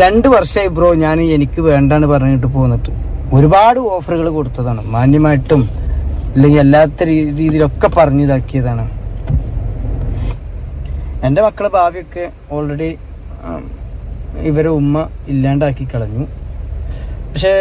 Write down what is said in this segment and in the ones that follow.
രണ്ട് വർഷമായി ബ്രോ ഞാൻ എനിക്ക് വേണ്ടാന്ന് പറഞ്ഞിട്ട് പോന്നിട്ട്. ഒരുപാട് ഓഫറുകൾ കൊടുത്തതാണ്. മാന്യമായിട്ടും അല്ലെങ്കിൽ അല്ലാത്ത രീതിയിലൊക്കെ പറഞ്ഞു ഇതാക്കിയതാണ്. എന്റെ മക്കളെ ഭാവിയൊക്കെ ഓൾറെഡി ഇവരെ ഉമ്മ ഇല്ലാണ്ടാക്കി കളഞ്ഞു. പക്ഷേ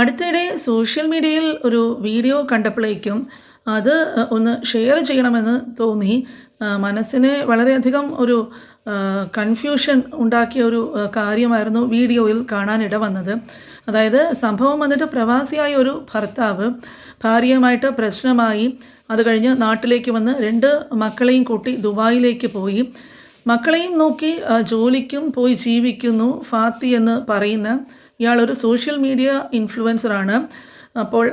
അടുത്തിടെ സോഷ്യൽ മീഡിയയിൽ ഒരു വീഡിയോ കണ്ടപ്പോഴേക്കും അത് ഒന്ന് ഷെയർ ചെയ്യണമെന്ന് തോന്നി. മനസ്സിനെ വളരെയധികം ഒരു കൺഫ്യൂഷൻ ഉണ്ടാക്കിയ ഒരു കാര്യമായിരുന്നു വീഡിയോയിൽ കാണാനിട വന്നത്. അതായത് സംഭവം വന്നിട്ട് പ്രവാസിയായ ഒരു ഭർത്താവ് ഭാര്യയുമായിട്ട് പ്രശ്നമായി. അത് കഴിഞ്ഞ് നാട്ടിലേക്ക് വന്ന് രണ്ട് മക്കളെയും കൂട്ടി ദുബായിലേക്ക് പോയി. മക്കളെയും നോക്കി ജോലിക്കും പോയി ജീവിക്കുന്നു ഫാത്തി എന്ന് പറയുന്ന ഇയാളൊരു സോഷ്യൽ മീഡിയ ഇൻഫ്ലുവൻസറാണ് അപ്പോൾ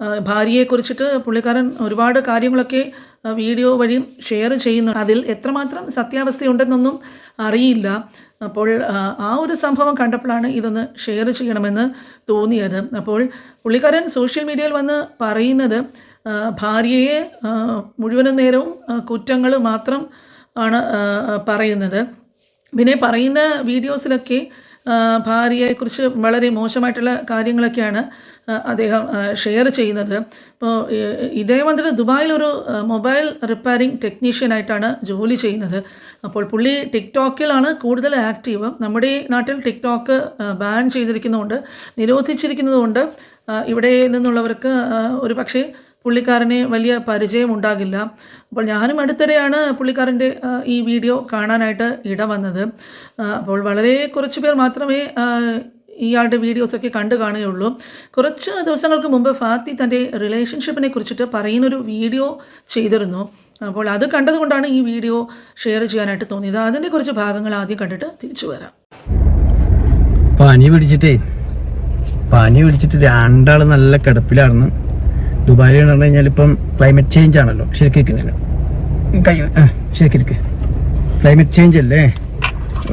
ഭാര്യയെക്കുറിച്ചിട്ട് പുള്ളിക്കാരൻ ഒരുപാട് കാര്യങ്ങളൊക്കെ വീഡിയോ വഴി ഷെയർ ചെയ്യുന്നു. അതിൽ എത്രമാത്രം സത്യാവസ്ഥയുണ്ടെന്നൊന്നും അറിയില്ല. അപ്പോൾ ആ, ഒരു സംഭവം കണ്ടപ്പോഴാണ് ഇതൊന്ന് ഷെയർ ചെയ്യണമെന്ന് തോന്നിയത്. അപ്പോൾ പുള്ളിക്കാരൻ സോഷ്യൽ മീഡിയയിൽ വന്ന് പറയുന്നത് ഭാര്യയെ മുഴുവനും നേരവും കുറ്റങ്ങൾ മാത്രം ആണ് പറയുന്നത്. പിന്നെ പറയുന്ന വീഡിയോസിലൊക്കെ ഭാര്യയെക്കുറിച്ച് വളരെ മോശമായിട്ടുള്ള കാര്യങ്ങളൊക്കെയാണ് അദ്ദേഹം ഷെയർ ചെയ്യുന്നത്. ഇപ്പോൾ ഇദ്ദേഹം ദുബായിൽ ഒരു മൊബൈൽ റിപ്പയറിംഗ് ടെക്നീഷ്യനായിട്ടാണ് ജോലി ചെയ്യുന്നത്. അപ്പോൾ പുള്ളി ടിക്ടോക്കിലാണ് കൂടുതൽ ആക്റ്റീവ് നമ്മുടെ നാട്ടിൽ ടിക്ടോക്ക് ബാൻ ചെയ്തിരിക്കുന്നതുകൊണ്ട് നിരോധിച്ചിരിക്കുന്നതുകൊണ്ട് ഇവിടെ നിന്നുള്ളവർക്ക് ഒരു പക്ഷേ പുള്ളിക്കാരനെ വലിയ പരിചയം ഉണ്ടാകില്ല. അപ്പോൾ ഞാനും അടുത്തിടെയാണ് പുള്ളിക്കാരന്റെ ഈ വീഡിയോ കാണാനായിട്ട് ഇട വന്നത്. അപ്പോൾ വളരെ കുറച്ച് പേർ മാത്രമേ ഇയാളുടെ വീഡിയോസൊക്കെ കണ്ടു കാണുകയുള്ളൂ. കുറച്ച് ദിവസങ്ങൾക്ക് മുമ്പ് ഫാത്തി തന്റെ റിലേഷൻഷിപ്പിനെ കുറിച്ചിട്ട് പറയുന്നൊരു വീഡിയോ ചെയ്തിരുന്നു. അപ്പോൾ അത് കണ്ടതുകൊണ്ടാണ് ഈ വീഡിയോ ഷെയർ ചെയ്യാനായിട്ട് തോന്നിയത്. അതിന്റെ കുറച്ച് ഭാഗങ്ങൾ ആദ്യം കണ്ടിട്ട് തിരിച്ചു വരാം. പനി പിടിച്ചിട്ടേ. പനി പിടിച്ചിട്ട് രണ്ടാൾ നല്ല കിടപ്പിലായിരുന്നു. ദുബായിൽ എന്ന് പറഞ്ഞു കഴിഞ്ഞാൽ ഇപ്പം ക്ലൈമറ്റ് ചേഞ്ച് ആണല്ലോ. ശരിക്കും കൈ ശരിക്കും ക്ലൈമറ്റ് ചേഞ്ച് അല്ലേ?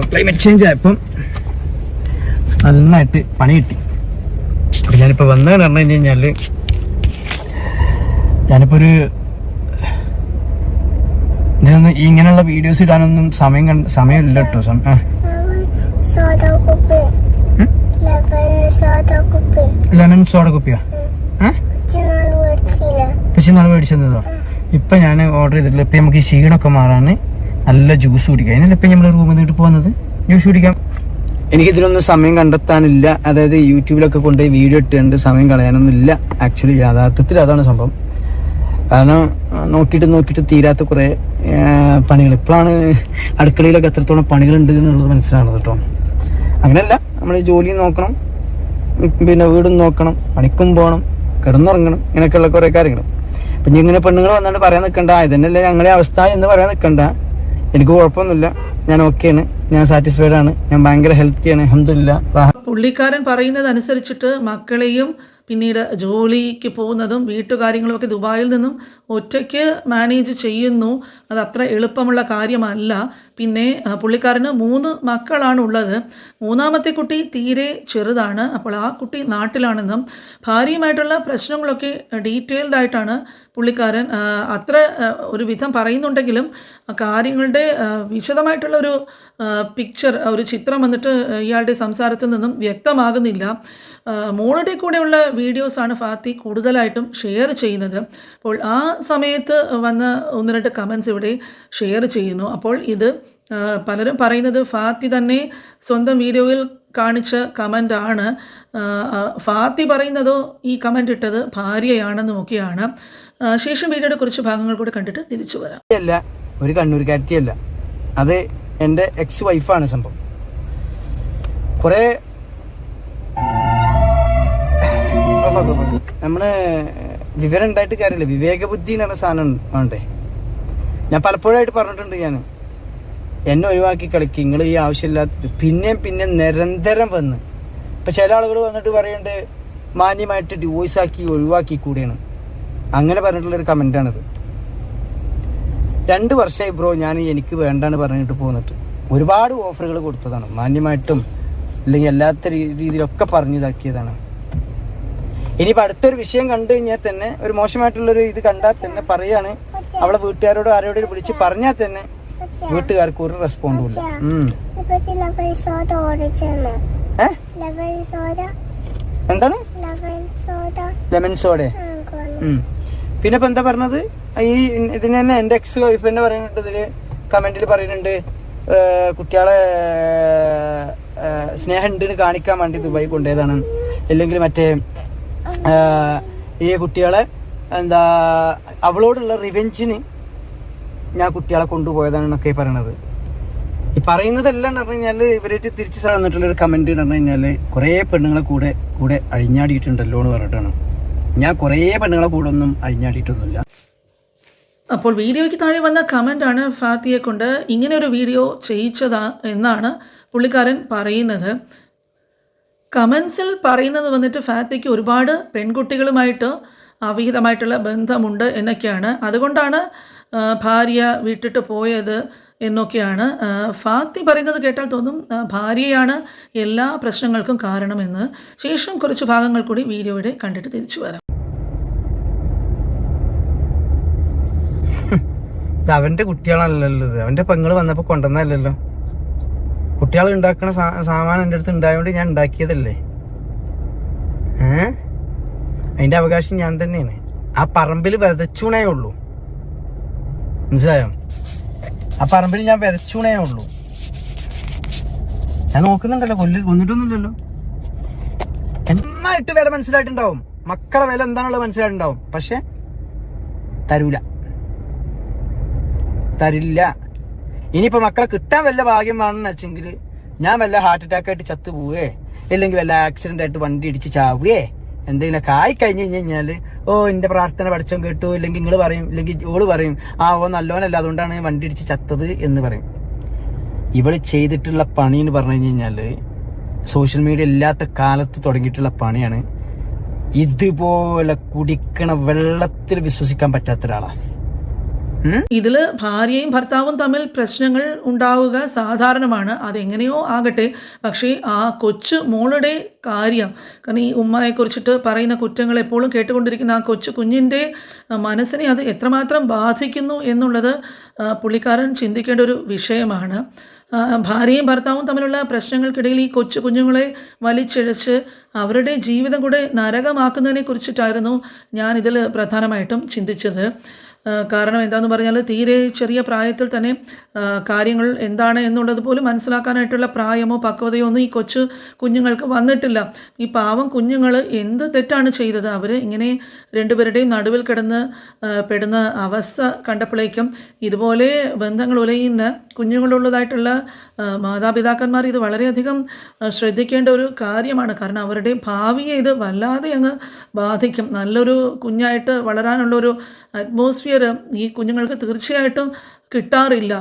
ക്ലൈമറ്റ് ചേഞ്ച് ആയപ്പം നന്നായിട്ട് പണി കിട്ടി. അപ്പം ഞാനിപ്പോൾ വന്നതെന്ന് പറഞ്ഞു കഴിഞ്ഞ് കഴിഞ്ഞാൽ ഞാനിപ്പോൾ ഒരു ഇതിനൊന്നും ഇങ്ങനെയുള്ള വീഡിയോസ് ഇടാനൊന്നും സമയം കണ്ട സമയമില്ല കേട്ടോ. സം- ആ. ലവൻ സോഡ കുപ്പി ലവൻ സോഡ കുപ്പി ലെമൺ സോഡ കുപ്പിയാ പക്ഷെ നാളെ മേടിച്ചതോ ഇപ്പൊ ഞാൻ ഓർഡർ ചെയ്തിട്ടില്ല. ഇപ്പൊ നമുക്ക് ഈ ക്ഷീണമൊക്കെ മാറാൻ നല്ല ജ്യൂസ് കുടിക്കാം. അതിനല്ല ഇപ്പൊ നമ്മൾ റൂമിൽ നിന്നിട്ട് പോകുന്നത് ജ്യൂസ് കുടിക്കാം. എനിക്ക് ഇതിനൊന്നും സമയം കണ്ടെത്താനില്ല. അതായത് യൂട്യൂബിലൊക്കെ കൊണ്ടുപോയി വീഡിയോ ഇട്ടുണ്ട് സമയം കളയാനൊന്നും ഇല്ല ആക്ച്വലി യാഥാർത്ഥ്യത്തിൽ അതാണ് സംഭവം. കാരണം നോക്കിയിട്ട് നോക്കിയിട്ട് തീരാത്ത കുറേ പണികൾ ഇപ്പോഴാണ് അടുക്കളയിലൊക്കെ എത്രത്തോളം പണികളുണ്ട് എന്നുള്ളത് മനസ്സിലാണ് കേട്ടോ. അങ്ങനെയല്ല നമ്മൾ ജോലിയും നോക്കണം. പിന്നെ വീടും നോക്കണം. പണിക്കും പോകണം കിടന്നുറങ്ങണം. ഇങ്ങനെയൊക്കെയുള്ള കുറേ കാര്യങ്ങൾ അപ്പം ഇങ്ങനെ പെണ്ണുങ്ങൾ വന്നിട്ട് പറയാൻ നിൽക്കണ്ട ഇതന്നെയല്ലേ ഞങ്ങളുടെ അവസ്ഥ എന്ന് പറയാൻ നിൽക്കണ്ട എനിക്ക് കുഴപ്പമൊന്നുമില്ല. ഞാൻ ഓക്കെയാണ് ഞാൻ സാറ്റിസ്ഫൈഡ് ആണ്. ഞാൻ ഭയങ്കര ഹെൽത്തിയാണ് അഹമ്മദില്ല പുള്ളിക്കാരൻ പറയുന്നത് അനുസരിച്ചിട്ട് മക്കളെയും പിന്നീട് ജോലിക്ക് പോകുന്നതും വീട്ടുകാര്യങ്ങളും ഒക്കെ ദുബായിൽ നിന്നും ഒറ്റയ്ക്ക് മാനേജ് ചെയ്യുന്നു. അത് അത്ര എളുപ്പമുള്ള കാര്യമല്ല. പിന്നെ പുള്ളിക്കാരന് മൂന്ന് മക്കളാണ് ഉള്ളത് മൂന്നാമത്തെ കുട്ടി തീരെ ചെറുതാണ്. അപ്പോൾ ആ കുട്ടി നാട്ടിലാണെന്നും ഭാര്യയുമായിട്ടുള്ള പ്രശ്നങ്ങളൊക്കെ ഡീറ്റെയിൽഡ് ആയിട്ടാണ് പുള്ളിക്കാരൻ അത്ര ഒരു വിധം പറയുന്നുണ്ടെങ്കിലും കാര്യങ്ങളുടെ വിശദമായിട്ടുള്ള ഒരു പിക്ചർ ഒരു ചിത്രം വന്നിട്ട് ഇയാളുടെ സംസാരത്തിൽ നിന്നും വ്യക്തമാകുന്നില്ല. മോളുടെ കൂടെയുള്ള വീഡിയോസാണ് ഫാത്തി കൂടുതലായിട്ടും ഷെയർ ചെയ്യുന്നത്. അപ്പോൾ ആ സമയത്ത് വന്ന ഒന്ന് രണ്ട് കമൻസ് ഇവിടെ ഷെയർ ചെയ്യുന്നു. അപ്പോൾ ഇത് പലരും പറയുന്നത് ഫാത്തി തന്നെ സ്വന്തം വീഡിയോയിൽ കാണിച്ച കമന്റ് ആണ്. ഫാത്തി പറയുന്നതോ ഈ കമന്റ് ഇട്ടത് ഭാര്യയാണെന്നും ഒക്കെയാണ് ശേഷം വീഡിയോയുടെ കുറച്ച് ഭാഗങ്ങൾ കൂടെ കണ്ടിട്ട് തിരിച്ചു വരാം. അല്ല ഒരു കണ്ണൂർക്കാരത്തിയല്ല അത് എന്റെ എക്സ് വൈഫാണ് സംഭവം. കുറേ നമ്മൾ വിവരം ഉണ്ടായിട്ട് കാര്യമില്ല. വിവേക ബുദ്ധി എന്ന് പറഞ്ഞ സാധനം വേണ്ടേ ഞാൻ പലപ്പോഴായിട്ട് പറഞ്ഞിട്ടുണ്ട് ഞാൻ എന്നെ ഒഴിവാക്കി കളിക്ക്. നിങ്ങൾ ഈ ആവശ്യമില്ലാത്തത്. പിന്നെയും പിന്നെ നിരന്തരം വന്ന്. ഇപ്പം ചില ആളുകൾ വന്നിട്ട് പറയുന്നുണ്ട് മാന്യമായിട്ട് ഡിവോഴ്സ് ആക്കി ഒഴിവാക്കി കൂടിയാണ്. അങ്ങനെ പറഞ്ഞിട്ടുള്ളൊരു കമന്റാണിത് രണ്ട് വർഷമായി ബ്രോ ഞാൻ എനിക്ക് വേണ്ടാന്ന് പറഞ്ഞിട്ട് പോന്നിട്ട്. ഒരുപാട് ഓഫറുകൾ കൊടുത്തതാണ്. മാന്യമായിട്ടും അല്ലെങ്കിൽ അല്ലാത്ത രീ- രീതിയിലൊക്കെ പറഞ്ഞു ഇതാക്കിയതാണ്. ഇനിയിപ്പോൾ അടുത്തൊരു വിഷയം കണ്ടു കഴിഞ്ഞാൽ തന്നെ ഒരു മോശമായിട്ടുള്ളൊരു ഇത് കണ്ടാൽ തന്നെ പറയാണ്. അവളെ വീട്ടുകാരോടോ ആരോടും വിളിച്ച് പറഞ്ഞാൽ തന്നെ വീട്ടുകാർക്ക് ഒരു റെസ്പോണ്ടും ഇല്ല. എന്താണ്? Lemon soda. പിന്നെ ഇപ്പൊ എന്താ പറഞ്ഞത്? ഈ ഇതിന് തന്നെ എന്റെ എക്സ് വൈഫ് തന്നെ പറയുന്നുണ്ട് ഇതിൽ. കമന്റിൽ പറയുന്നുണ്ട് കുട്ടികളെ സ്നേഹം ഉണ്ട് കാണിക്കാൻ വേണ്ടി ദുബായി കൊണ്ടുപോയതാണ്. അല്ലെങ്കിൽ മറ്റേ ഈ കുട്ടികളെ എന്താ അവളോടുള്ള റിവെഞ്ചിന് ഞാൻ കുട്ടികളെ കൊണ്ടുപോയതാണ് എന്നൊക്കെ പറയണത്. ഈ പറയുന്നതെല്ലാം പറഞ്ഞു കഴിഞ്ഞാൽ ഇവരായിട്ട് തിരിച്ചു തന്നിട്ടുള്ള ഒരു എന്ന് പറഞ്ഞു കഴിഞ്ഞാൽ കുറേ പെണ്ണുങ്ങളെ കൂടെ കൂടെ അഴിഞ്ഞാടിയിട്ടുണ്ടല്ലോ എന്ന് പറഞ്ഞിട്ടാണ്. ഞാൻ കുറേ പെണ്ണുങ്ങളെ കൂടെ ഒന്നും അഴിഞ്ഞാടിയിട്ടൊന്നുമില്ല. അപ്പോൾ വീഡിയോയ്ക്ക് താഴെ വന്ന കമന്റാണ് ഫാത്തിയെ കൊണ്ട് ഇങ്ങനെ ഒരു വീഡിയോ ചെയ്യിച്ചതാ എന്നാണ് പുള്ളിക്കാരൻ പറയുന്നത്. കമൻസിൽ പറയുന്നത് വന്നിട്ട് ഫാത്തിക്ക് ഒരുപാട് പെൺകുട്ടികളുമായിട്ട് അവിഹിതമായിട്ടുള്ള ബന്ധമുണ്ട് എന്നൊക്കെയാണ്. അതുകൊണ്ടാണ് ഭാര്യ വിട്ടിട്ട് പോയത് എന്നൊക്കെയാണ്. ഫാത്തി പറയുന്നത് കേട്ടാൽ തോന്നും ഭാര്യയാണ് എല്ലാ പ്രശ്നങ്ങൾക്കും കാരണമെന്ന്. ശേഷം കുറച്ച് ഭാഗങ്ങൾ കൂടി വീഡിയോയുടെ കണ്ടിട്ട് തിരിച്ചു വരാം. അവന്റെ കുട്ടികളല്ലല്ലോ അവന്റെ പെങ്ങൾ വന്നപ്പോ കൊണ്ടുവന്നല്ലോ കുട്ടികൾ ഉണ്ടാക്കണ സാധനം സാമാനം എന്റെ അടുത്ത് ഉണ്ടായതുകൊണ്ട് ഞാൻ ഉണ്ടാക്കിയതല്ലേ? ഏ? അതിന്റെ അവകാശം ഞാൻ തന്നെയാണ്. ആ പറമ്പിൽ വിതച്ചൂണേ ഉള്ളൂ. മനസ്സിലായോ? ആ പറമ്പിൽ ഞാൻ വിതച്ചൂണേ ഉള്ളൂ. ഞാൻ നോക്കുന്നുണ്ടല്ലോ കൊല്ലി കൊന്നിട്ടൊന്നുമില്ലല്ലോ. നന്നായിട്ട് വില മനസ്സിലായിട്ടുണ്ടാവും? മക്കളെ വില എന്താണുള്ളത് മനസ്സിലായിട്ടുണ്ടാവും. പക്ഷെ തരൂല. തരില്ല. ഇനിയിപ്പോ മക്കളെ കിട്ടാൻ വല്ല ഭാഗ്യം വേണമെന്ന് വെച്ചെങ്കിൽ ഞാൻ വല്ല ഹാർട്ട് അറ്റാക്ക് ആയിട്ട് ചത്തു പോവേ അല്ലെങ്കിൽ വല്ല ആക്സിഡന്റ് ആയിട്ട് വണ്ടി ഇടിച്ച് ചാവുകയെ? എന്തെങ്കിലുമൊക്കെ ആയി കഴിഞ്ഞ് കഴിഞ്ഞ് കഴിഞ്ഞാൽ ഓ എന്റെ പ്രാർത്ഥന പഠിച്ചോ കേട്ടു ഇല്ലെങ്കിൽ നിങ്ങൾ പറയും ഇല്ലെങ്കിൽ ഓൾ പറയും ആ ഓ നല്ലോനല്ല അതുകൊണ്ടാണ് വണ്ടി ഇടിച്ച് ചത്തത് എന്ന് പറയും ഇവൾ ചെയ്തിട്ടുള്ള പണി എന്ന് പറഞ്ഞു കഴിഞ്ഞ് കഴിഞ്ഞാൽ സോഷ്യൽ മീഡിയ ഇല്ലാത്ത കാലത്ത് തുടങ്ങിയിട്ടുള്ള പണിയാണ് ഇതുപോലെ കുടിക്കണ വെള്ളത്തിൽ വിശ്വസിക്കാൻ പറ്റാത്ത ഒരാളാ ഉം? ഇതിൽ ഭാര്യയും ഭർത്താവും തമ്മിൽ പ്രശ്നങ്ങൾ ഉണ്ടാവുക സാധാരണമാണ്. അതെങ്ങനെയോ ആകട്ടെ. പക്ഷേ ആ കൊച്ചു മോളുടെ കാര്യം കാരണം ഈ ഉമ്മയെക്കുറിച്ചിട്ട് പറയുന്ന കുറ്റങ്ങൾ എപ്പോഴും കേട്ടുകൊണ്ടിരിക്കുന്ന ആ കൊച്ചു കുഞ്ഞിന്റെ മനസ്സിനെ അത് എത്രമാത്രം ബാധിക്കുന്നു എന്നുള്ളത് പുള്ളിക്കാരൻ ചിന്തിക്കേണ്ട ഒരു വിഷയമാണ്. ഭാര്യയും ഭർത്താവും തമ്മിലുള്ള പ്രശ്നങ്ങൾക്കിടയിൽ ഈ കൊച്ചു കുഞ്ഞുങ്ങളെ വലിച്ചിഴച്ച് അവരുടെ ജീവിതം കൂടെ നരകമാക്കുന്നതിനെ കുറിച്ചിട്ടായിരുന്നു ഞാനിതിൽ പ്രധാനമായിട്ടും ചിന്തിച്ചത്. കാരണം എന്താന്ന് പറഞ്ഞാൽ തീരെ ചെറിയ പ്രായത്തിൽ തന്നെ കാര്യങ്ങൾ എന്താണ് എന്നുള്ളത് പോലും മനസ്സിലാക്കാനായിട്ടുള്ള പ്രായമോ പക്വതയോ ഒന്നും ഈ കൊച്ചു കുഞ്ഞുങ്ങൾക്ക് വന്നിട്ടില്ല. ഈ പാവം കുഞ്ഞുങ്ങൾ എന്ത് തെറ്റാണ് ചെയ്തത്? അവർ ഇങ്ങനെ രണ്ടുപേരുടെയും നടുവിൽ കിടന്ന് പെടുന്ന അവസ്ഥ കണ്ടപ്പോഴേക്കും ഇതുപോലെ ബന്ധങ്ങൾ ഉലയുന്ന കുഞ്ഞുങ്ങളുള്ളതായിട്ടുള്ള മാതാപിതാക്കന്മാർ ഇത് വളരെയധികം ശ്രദ്ധിക്കേണ്ട ഒരു കാര്യമാണ്. കാരണം അവരുടെ ഭാവിയെ ഇത് വല്ലാതെ അങ്ങ് ബാധിക്കും. നല്ലൊരു കുഞ്ഞായിട്ട് വളരാനുള്ളൊരു അറ്റ്മോസ്ഫിയർ ഈ കുഞ്ഞുങ്ങൾക്ക് തീർച്ചയായിട്ടും കിട്ടാറില്ല.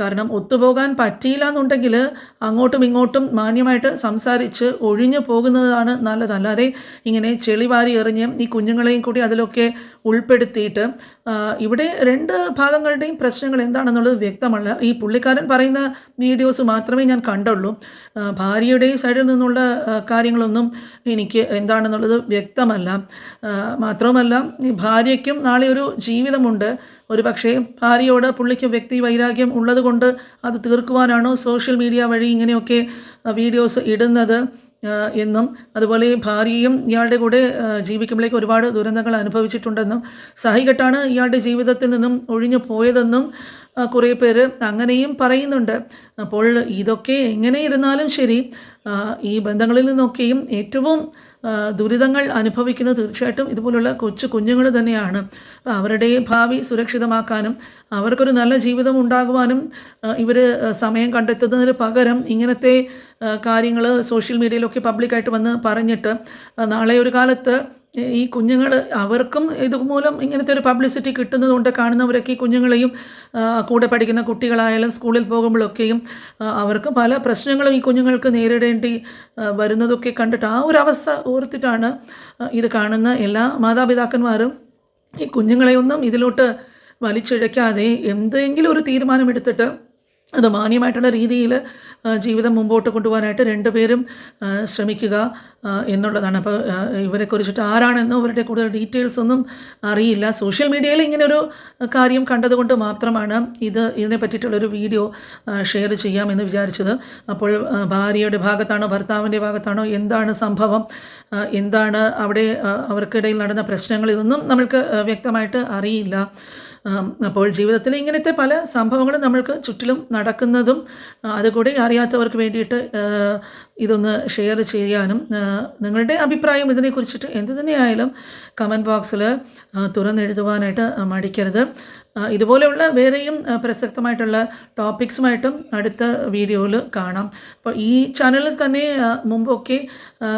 കാരണം ഒത്തുപോകാൻ പറ്റിയില്ല എന്നുണ്ടെങ്കിൽ അങ്ങോട്ടും ഇങ്ങോട്ടും മാന്യമായിട്ട് സംസാരിച്ച് ഒഴിഞ്ഞു പോകുന്നതാണ് നല്ലത്. അല്ലാതെ ഇങ്ങനെ ചെളിവാരി എറിഞ്ഞ് ഈ കുഞ്ഞുങ്ങളെയും കൂടി അതിലൊക്കെ ഉൾപ്പെടുത്തിയിട്ട് ഇവിടെ രണ്ട് ഭാഗങ്ങളുടെയും പ്രശ്നങ്ങൾ എന്താണെന്നുള്ളത് വ്യക്തമല്ല. ഈ പുള്ളിക്കാരൻ പറയുന്ന വീഡിയോസ് മാത്രമേ ഞാൻ കണ്ടുള്ളൂ. ഭാര്യയുടെ സൈഡിൽ നിന്നുള്ള കാര്യങ്ങളൊന്നും എനിക്ക് എന്താണെന്നുള്ളത് വ്യക്തമല്ല. മാത്രവുമല്ല ഭാര്യയ്ക്കും നാളെ ഒരു ജീവിതമുണ്ട്. ഒരു പക്ഷേ ഭാര്യയോട് പുള്ളിക്ക് വ്യക്തി വൈരാഗ്യം ഉള്ളത് കൊണ്ട് അത് തീർക്കുവാനാണ് സോഷ്യൽ മീഡിയ വഴി ഇങ്ങനെയൊക്കെ വീഡിയോസ് ഇടുന്നത് എന്നും. അതുപോലെ ഭാര്യയും ഇയാളുടെ കൂടെ ജീവിക്കുമ്പോഴേക്ക് ഒരുപാട് ദുരന്തങ്ങൾ അനുഭവിച്ചിട്ടുണ്ടെന്നും. സഹികെട്ടാണ് ഇയാളുടെ ജീവിതത്തിൽ നിന്നും ഒഴിഞ്ഞു പോയതെന്നും കുറേ പേര് അങ്ങനെയും പറയുന്നുണ്ട്. അപ്പോൾ ഇതൊക്കെ എങ്ങനെ ഇരുന്നാലും ശരി ഈ ബന്ധങ്ങളിൽ നിന്നൊക്കെയും ഏറ്റവും ദുരിതങ്ങൾ അനുഭവിക്കുന്നത് തീർച്ചയായിട്ടും ഇതുപോലുള്ള കൊച്ചു കുഞ്ഞുങ്ങൾ തന്നെയാണ്. അവരുടെ ഭാവി സുരക്ഷിതമാക്കാനും അവർക്കൊരു നല്ല ജീവിതം ഉണ്ടാകുവാനും ഇവർ സമയം കണ്ടെത്തുന്നതിന് പകരം ഇങ്ങനത്തെ കാര്യങ്ങൾ സോഷ്യൽ മീഡിയയിലൊക്കെ പബ്ലിക്കായിട്ട് വന്ന് പറഞ്ഞിട്ട് നാളെ ഒരു കാലത്ത് ഈ കുഞ്ഞുങ്ങൾ അവർക്കും ഇതുമൂലം ഇങ്ങനത്തെ ഒരു പബ്ലിസിറ്റി കിട്ടുന്നതുകൊണ്ട് കാണുന്നവരൊക്കെ ഈ കുഞ്ഞുങ്ങളെയും കൂടെ പഠിക്കുന്ന കുട്ടികളായാലും സ്കൂളിൽ പോകുമ്പോഴൊക്കെയും അവർക്ക് പല പ്രശ്നങ്ങളും ഈ കുഞ്ഞുങ്ങൾക്ക് നേരിടേണ്ടി വരുന്നതൊക്കെ കണ്ടിട്ട് ആ ഒരു അവസ്ഥ ഓർത്തിട്ടാണ് ഇത് കാണുന്ന എല്ലാ മാതാപിതാക്കന്മാരും ഈ കുഞ്ഞുങ്ങളെയൊന്നും ഇതിലോട്ട് വലിച്ചിഴയ്ക്കാതെ എന്തെങ്കിലും ഒരു തീരുമാനമെടുത്തിട്ട് അത് മാന്യമായിട്ടുള്ള രീതിയിൽ ജീവിതം മുമ്പോട്ട് കൊണ്ടുപോകാനായിട്ട് രണ്ടുപേരും ശ്രമിക്കുക എന്നുള്ളതാണ്. അപ്പോൾ ഇവരെ കുറിച്ചിട്ട് ആരാണെന്നോ അവരുടെ കൂടുതൽ ഡീറ്റെയിൽസ് ഒന്നും അറിയില്ല. സോഷ്യൽ മീഡിയയിൽ ഇങ്ങനൊരു കാര്യം കണ്ടതുകൊണ്ട് മാത്രമാണ് ഇത് ഇതിനെ പറ്റിയിട്ടുള്ളൊരു വീഡിയോ ഷെയർ ചെയ്യാമെന്ന് വിചാരിച്ചത്. അപ്പോൾ ഭാര്യയുടെ ഭാഗത്താണോ ഭർത്താവിന്റെ ഭാഗത്താണോ എന്താണ് സംഭവം എന്താണ് അവിടെ അവർക്കിടയിൽ നടന്ന പ്രശ്നങ്ങൾ ഇതൊന്നും നമ്മൾക്ക് വ്യക്തമായിട്ട് അറിയില്ല. അപ്പോൾ ജീവിതത്തിൽ ഇങ്ങനത്തെ പല സംഭവങ്ങളും നമ്മൾക്ക് ചുറ്റിലും നടക്കുന്നതും അതുകൂടി അറിയാത്തവർക്ക് വേണ്ടിയിട്ട് ഇതൊന്ന് ഷെയർ ചെയ്യാനും നിങ്ങളുടെ അഭിപ്രായം ഇതിനെക്കുറിച്ചിട്ട് എന്ത് തന്നെയായാലും കമന്റ് ബോക്സിൽ തുറന്നെഴുതുവാനായിട്ട് മടിക്കരുത്. ഇതുപോലെയുള്ള വേറെയും പ്രസക്തമായിട്ടുള്ള ടോപ്പിക്സുമായിട്ടും അടുത്ത വീഡിയോയിൽ കാണാം. അപ്പോൾ ഈ ചാനലിൽ തന്നെ മുമ്പൊക്കെ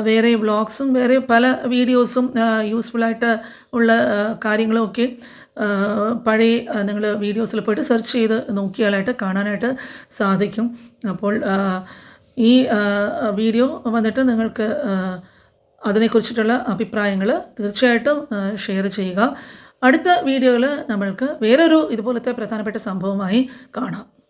വേറെ വ്ളോഗ്സും വേറെ പല വീഡിയോസും യൂസ്ഫുള്ളായിട്ട് ഉള്ള ആ, കാര്യങ്ങളും ഒക്കെ ആ, പഴയ നിങ്ങൾ വീഡിയോസിൽ പോയിട്ട് സെർച്ച് ചെയ്ത് നോക്കിയാലായിട്ട് കാണാനായിട്ട് സാധിക്കും. അപ്പോൾ ഈ വീഡിയോ വന്നിട്ട് നിങ്ങൾക്ക് അതിനെക്കുറിച്ചിട്ടുള്ള അഭിപ്രായങ്ങൾ തീർച്ചയായിട്ടും ഷെയർ ചെയ്യുക. അടുത്ത വീഡിയോയിൽ നമ്മൾക്ക് വേറൊരു ഇതുപോലത്തെ പ്രധാനപ്പെട്ട സംഭവമായി കാണാം.